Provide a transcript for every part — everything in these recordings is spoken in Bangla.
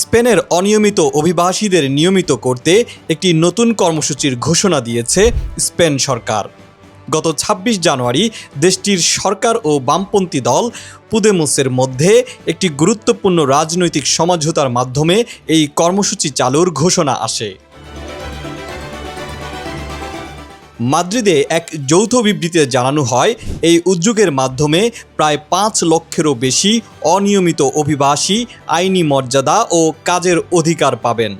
স্পেনের অনিয়মিত অভিবাসীদের নিয়মিত করতে একটি নতুন কর্মসূচির ঘোষণা দিয়েছে স্পেন সরকার। গত ২৬ জানুয়ারি দেশটির সরকার ও বামপন্থী দল পুদেমোসের মধ্যে একটি গুরুত্বপূর্ণ রাজনৈতিক সমঝোতার মাধ্যমে এই কর্মসূচি চালুর ঘোষণা আসে। মাদ্রিদে এক যৌথ বিবৃতিতে জানানো হয়, এই উদ্যোগের মাধ্যমে প্রায় পাঁচ লক্ষেরও বেশি অনিয়মিত অভিবাসী, আইনি মর্যাদা ও কাজের অধিকার পাবেন।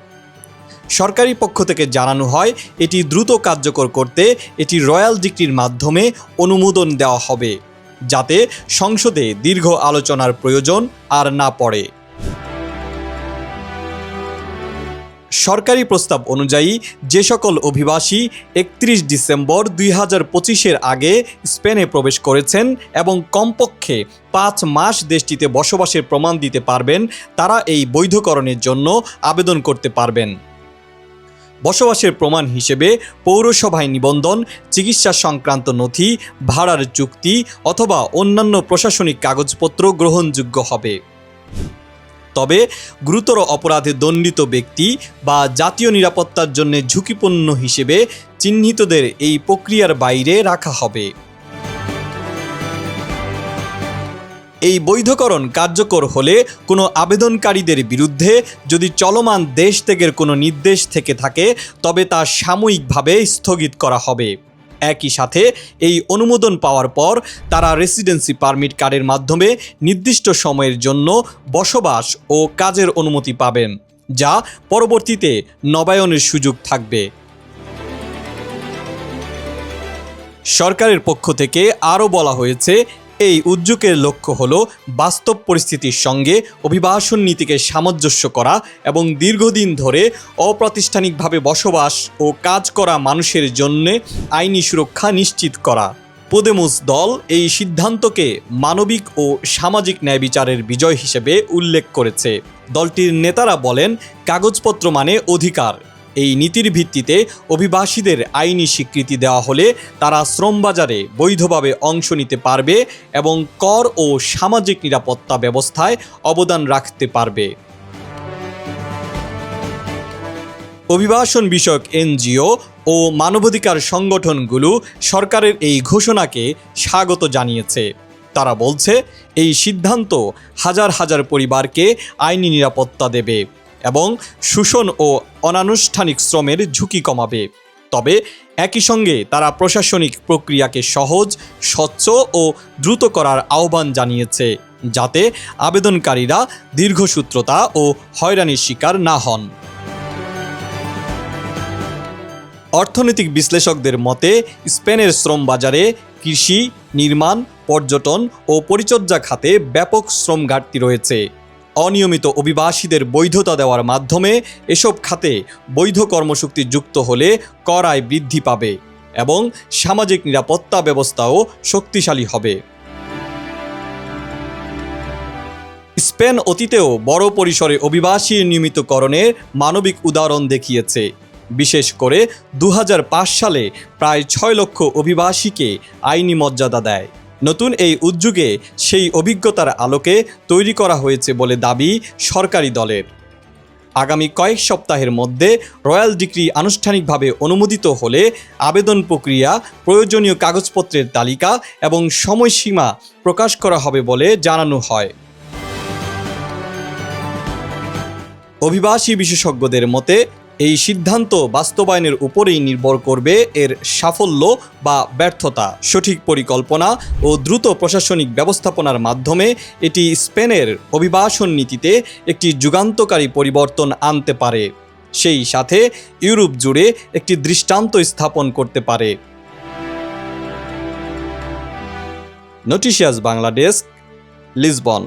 সরকারি পক্ষ থেকে জানানো হয়, এটি দ্রুত কার্যকর করতে এটি রয়্যাল ডিক্রির মাধ্যমে অনুমোদন দেওয়া হবে, যাতে সংসদে দীর্ঘ আলোচনার প্রয়োজন আর না পড়ে। সরকারি প্রস্তাব অনুযায়ী যে সকল অভিবাসী একত্রিশ ডিসেম্বর দুই হাজার পঁচিশের আগে স্পেনে প্রবেশ করেছেন এবং কমপক্ষে পাঁচ মাস দেশটিতে বসবাসের প্রমাণ দিতে পারবেন, তারা এই বৈধকরণের জন্য আবেদন করতে পারবেন। বসবাসের প্রমাণ হিসেবে পৌরসভায় নিবন্ধন, চিকিৎসা সংক্রান্ত নথি, ভাড়ার চুক্তি অথবা অন্যান্য প্রশাসনিক কাগজপত্র গ্রহণযোগ্য হবে। তবে গুরুতর অপরাধে দণ্ডিত ব্যক্তি বা জাতীয় নিরাপত্তার জন্য ঝুঁকিপূর্ণ হিসেবে চিহ্নিতদের এই প্রক্রিয়ার বাইরে রাখা হবে। এই বৈধকরণ কার্যকর হলে কোনো আবেদনকারীদের বিরুদ্ধে যদি চলমান দেশ ত্যাগের কোনো নির্দেশ থেকে থাকে, তবে তা সাময়িকভাবে স্থগিত করা হবে। একই সাথে এই অনুমোদন পাওয়ার পর তারা রেসিডেন্সি পারমিট কার্ডের মাধ্যমে নির্দিষ্ট সময়ের জন্য বসবাস ও কাজের অনুমতি পাবেন, যা পরবর্তীতে নবায়নের সুযোগ থাকবে। সরকারের পক্ষ থেকে আরও বলা হয়েছে এই উদ্যোগের লক্ষ্য হল বাস্তব পরিস্থিতির সঙ্গে অভিবাসন নীতিকে সামঞ্জস্য করা এবং দীর্ঘদিন ধরে অপ্রাতিষ্ঠানিকভাবে বসবাস ও কাজ করা মানুষের জন্য আইনি সুরক্ষা নিশ্চিত করা। পোদেমুস দল এই সিদ্ধান্তকে মানবিক ও সামাজিক ন্যায় বিচারের বিজয় হিসেবে উল্লেখ করেছে। দলটির নেতারা বলেন, কাগজপত্র মানে অধিকার। এই নীতির ভিত্তিতে অভিবাসীদের আইনি স্বীকৃতি দেওয়া হলে তারা শ্রমবাজারে বৈধভাবে অংশ নিতে পারবে এবং কর ও সামাজিক নিরাপত্তা ব্যবস্থায় অবদান রাখতে পারবে। অভিবাসন বিষয়ক এনজিও ও মানবাধিকার সংগঠনগুলো সরকারের এই ঘোষণাকে স্বাগত জানিয়েছে। তারা বলছে, এই সিদ্ধান্ত হাজার হাজার পরিবারকে আইনি নিরাপত্তা দেবে। এবং শোষণ ও অনানুষ্ঠানিক শ্রমের ঝুঁকি কমাবে। তবে একই সঙ্গে তারা প্রশাসনিক প্রক্রিয়াকে সহজ, স্বচ্ছ ও দ্রুত করার আহ্বান জানিয়েছে, যাতে আবেদনকারীরা দীর্ঘসূত্রতা ও হয়রানির শিকার না হন। অর্থনৈতিক বিশ্লেষকদের মতে, স্পেনের শ্রম বাজারে কৃষি, নির্মাণ, পর্যটন ও পরিচর্যা খাতে ব্যাপক শ্রম ঘাটতি রয়েছে। অনিয়মিত অভিবাসীদের বৈধতা দেওয়ার মাধ্যমে এসব খাতে বৈধ কর্মশক্তি যুক্ত হলে করায় বৃদ্ধি পাবে এবং সামাজিক নিরাপত্তা ব্যবস্থাও শক্তিশালী হবে। স্পেন অতীতেও বড় পরিসরে অভিবাসী নিয়মিতকরণের মানবিক উদাহরণ দেখিয়েছে। বিশেষ করে দু হাজার পাঁচ সালে প্রায় ছয় লক্ষ অভিবাসীকে আইনি মর্যাদা দেয়। নতুন এই উদ্যোগে সেই অভিজ্ঞতার আলোকে তৈরি করা হয়েছে বলে দাবি সরকারি দলের। আগামী কয়েক সপ্তাহের মধ্যে রয়্যাল ডিগ্রি আনুষ্ঠানিকভাবে অনুমোদিত হলে আবেদন প্রক্রিয়া, প্রয়োজনীয় কাগজপত্রের তালিকা এবং সময়সীমা প্রকাশ করা হবে বলে জানানো হয়। অভিবাসী বিশেষজ্ঞদের মতে এই সিদ্ধান্ত বাস্তবায়নের উপরেই নির্ভর করবে এর সাফল্য বা ব্যর্থতা। সঠিক পরিকল্পনা ও দ্রুত প্রশাসনিক ব্যবস্থাপনার মাধ্যমে এটি স্পেনের অভিবাসন নীতিতে একটি যুগান্তকারী পরিবর্তন আনতে পারে। সেই সাথে ইউরোপ জুড়ে একটি দৃষ্টান্ত স্থাপন করতে পারে। নোটিশিয়াস বাংলাদেশ লিসবন